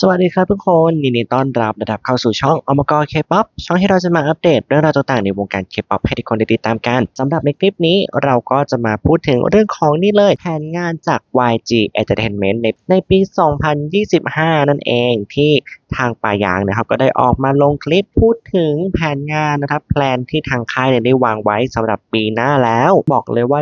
สวัสดีครับทุกคนยินดีต้อนรับนะครับเข้าสู่ช่องอมกรเคป๊อปช่องที่เราจะมาอัปเดตเรื่องราวต่างๆในวงการเคป๊อปให้ทุกคนได้ติดตามกันสำหรับในคลิปนี้เราก็จะมาพูดถึงเรื่องของนี่เลย แผนงานจาก YG Entertainment ในในปี 2025 นั่นเองที่ ทางป่ายางนะครับ ก็ได้ออกมาลงคลิปพูดถึงแผนงานนะครับ แพลนที่ทางค่ายเนี่ยได้วางไว้สำหรับปีหน้าแล้ว บอกเลยว่า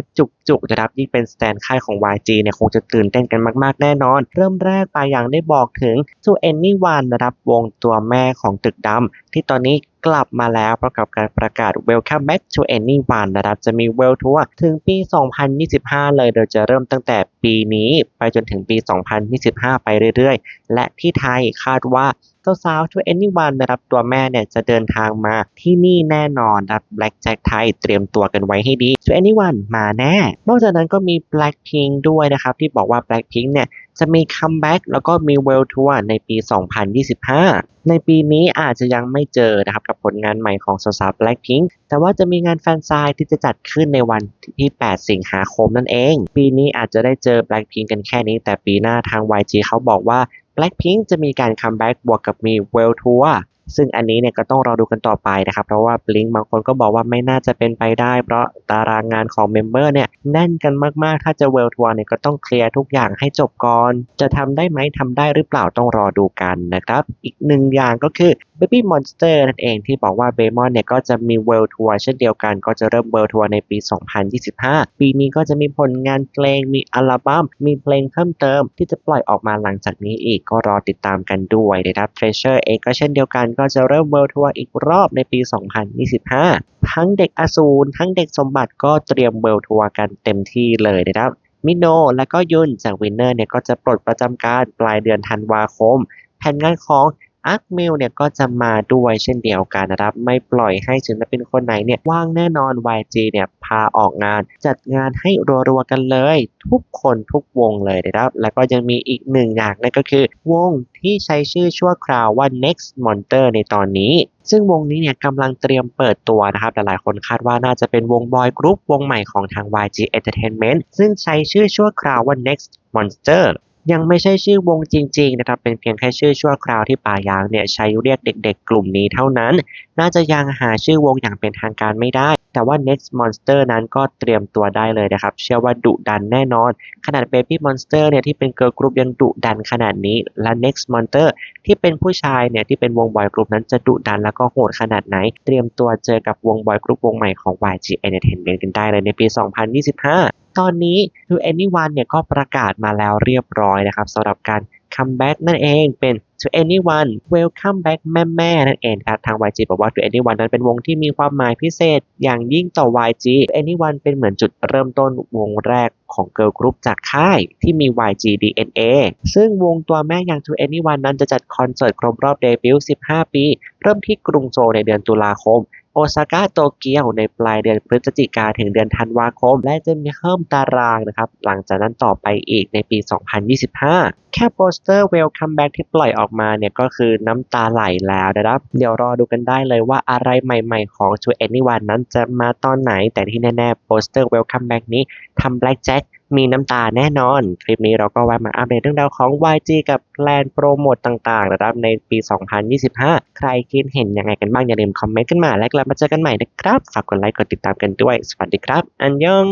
จุกๆนะครับยิ่งเป็นสแตนค่ายของ YG เนี่ยคงจะตื่นเต้นกันมากๆแน่นอน เริ่มแรกป่ายางได้บอกถึง To Anyone นะครับวงตัวแม่ของตึกดำที่ตอนนี้ กลับมาแล้วพร้อมกับการประกาศ Welcome back to Anyone นะครับ จะมี World Tour ถึงปี 2025 เลย โดยจะเริ่มตั้งแต่ปีนี้ไปจนถึงปี 2025 ไปเรื่อยๆ และที่ไทยคาดว่าเจ้าสาว To Anyone นะครับตัวแม่เนี่ยจะเดินทางมาที่นี่แน่นอนนะครับ Black Jack ไทยเตรียมตัวกันไว้ให้ดี To Anyone มาแน่ นอกจากนั้นก็มี Blackpink ด้วยนะครับ ที่บอกว่า Blackpink เนี่ย จะมีคัมแบ็กแล้วก็มีเวลทัวร์ในปี 2025 ในปีนี้อาจจะยังไม่เจอนะครับกับผลงานใหม่ของสาวๆ Blackpink แต่ว่าจะมีงานแฟนซายที่จะจัดขึ้นในวันที่ 8 สิงหาคมนั่นเอง ปีนี้อาจจะได้เจอ Blackpink กันแค่นี้ แต่ปีหน้าทาง YG เขาบอกว่า Blackpink จะมีการคัมแบ็กบวกกับมีเวลทัวร์ ซึ่งอันนี้เนี่ยก็ต้องรอดูกันต่อไปนะครับ เพราะว่า Blink บางคนก็บอกว่าไม่น่าจะเป็นไปได้ เพราะตารางงานของเมมเบอร์เนี่ยแน่นกันมากๆ ถ้าจะเวลทัวร์เนี่ยก็ต้องเคลียร์ทุกอย่างให้จบก่อน จะทำได้ไหมทำได้หรือเปล่าต้องรอดูกันนะครับ อีกหนึ่งอย่างก็คือ Baby Monster นั่นเองที่บอกว่าเบมอนเนี่ยก็จะมีเวลทัวร์เช่นเดียวกัน ก็จะเริ่มเวลทัวร์ในปี 2025 ปีนี้ก็จะมีผลงานเพลงมีอัลบั้มมีเพลงเพิ่มเติม ที่จะปล่อยออกมาหลังจากนี้อีกก็รอติดตามกันด้วยนะครับ Treasure เองก็เช่นเดียวกันก็จะเริ่มเวิลด์ทัวร์อีกรอบในปี 2025 ทั้งเด็กอสูรทั้งเด็กสมบัติก็เตรียมเวิลด์ทัวร์กันเต็มที่เลยนะครับมิโนและก็ยุนจากวินเนอร์เนี่ยก็จะปลดประจำการปลายเดือนธันวาคม แผนงานของ อาร์คมิลเนี่ยก็จะมาด้วยเช่นเดียวกันนะครับ ไม่ปล่อยให้ศิลปินคนไหนเนี่ยว่างแน่นอน YG เนี่ยพาออกงาน จัดงานให้รัวๆกันเลย ทุกคนทุกวงเลยนะครับ แล้วก็ยังมีอีกหนึ่งอย่างนั่นก็คือ วงที่ใช้ชื่อชั่วคราวว่า Next Monster ในตอนนี้ ซึ่งวงนี้เนี่ยกำลังเตรียมเปิดตัวนะครับหลายๆคนคาดว่าน่าจะเป็นวงบอยกรุ๊ปวงใหม่ของทาง YG Entertainment ซึ่งใช้ชื่อชั่วคราวว่า Next Monster ยังไม่ใช่ชื่อวงจริงๆนะครับ เป็นเพียงแค่ชื่อชั่วคราวที่ป่ายางเนี่ยใช้เรียกเด็ก ๆ กลุ่มนี้เท่านั้น น่าจะยังหาชื่อวงอย่างเป็นทางการไม่ได้ แต่ว่า Next Monster นั้นก็เตรียมตัวได้เลยนะครับ เชื่อว่าดุดันแน่นอน ขนาด Baby Monster เนี่ยที่เป็นเกิร์ลกรุ๊ปยังดุดันขนาดนี้ และ Next Monster ที่เป็นผู้ชายเนี่ยที่เป็นวงบอยกรุ๊ปนั้นจะดุดันแล้วก็โหดขนาดไหน เตรียมตัวเจอกับวงบอยกรุ๊ปวงใหม่ของ YG Entertainment กันได้เลยในปี 2025 ตอนนี้ To Anyone เนี่ยก็ประกาศมาแล้วเรียบร้อยนะครับสำหรับการ คัมแบ็กนั่นเองเป็น To Anyone Welcome Back แม่แม่นั่นเองครับทาง YG บอกว่า To Anyone นั้นเป็นวงที่มีความหมายพิเศษอย่างยิ่งต่อ YG To Anyone เป็นเหมือนจุดเริ่มต้นวงแรกของเกิร์ลกรุ๊ปจากค่ายที่มี YG DNA ซึ่งวงตัวแม่อย่าง To Anyone นั้นจะจัดคอนเสิร์ตครบรอบเดบิวต์ 15 ปี เริ่มที่กรุงโซลในเดือนตุลาคม โอซาก้าโตเกียวในปลายเดือนพฤศจิกาถึงเดือนธันวาคม และจะมีเพิ่มตารางนะครับ หลังจากนั้นต่อไปอีกในปี 2025 แค่โปสเตอร์ Welcome Back ที่ปล่อยออกมาเนี่ยก็คือน้ำตาไหลแล้วนะครับ เดี๋ยวรอดูกันได้เลยว่าอะไรใหม่ๆของ To Anyone นั้นจะมาตอนไหน แต่ที่แน่ๆโปสเตอร์ Welcome Back นี้ทำ Black Jack มีน้ำตาแน่นอน คลิปนี้เราก็แวะมาอัปเดตเรื่องราวของ YG กับแพลนโปรโมตต่างๆนะครับในปี 2025 ใครคิดเห็นยังไงกันบ้างอย่าลืมคอมเมนต์กันมา และกลับมาเจอกันใหม่นะครับ ฝากกดไลค์กดติดตามกันด้วย สวัสดีครับ อันยอง